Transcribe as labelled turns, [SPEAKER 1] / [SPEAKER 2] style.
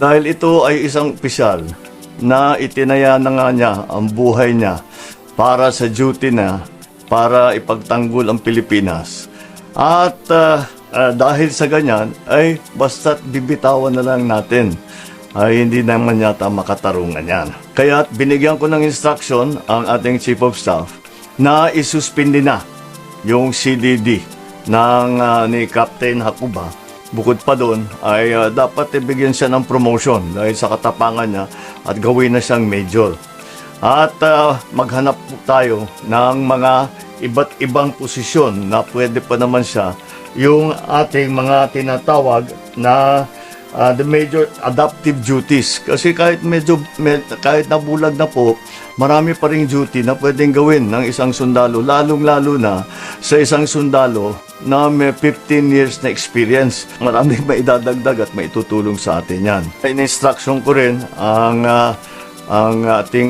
[SPEAKER 1] Dahil ito ay isang opisyal na itinaya na nga niya ang buhay niya para sa duty na para ipagtanggol ang Pilipinas. At ah, ah, dahil sa ganyan, ay basta't bibitawan na lang natin ay hindi naman yata makatarungan yan. Kaya binigyan ko ng instruction ang ating Chief of Staff na isuspindi na yung CDD ng ah, ni Captain Hakuba. Bukod pa doon ay ah, dapat ibigyan siya ng promotion dahil sa katapangan niya at gawin na siyang major. At ah, maghanap po tayo ng mga iba't ibang posisyon na pwede pa naman siya yung ating mga tinatawag na ah, the major adaptive duties. Kasi kahit medyo med- kahit nabulag na po marami pa ring duty na pwedeng gawin ng isang sundalo. Lalong lalo na sa isang sundalo na may 15 years na experience. Maraming maidadagdag at maitutulong sa atin yan. In-instruction ko rin ang ah, ang ating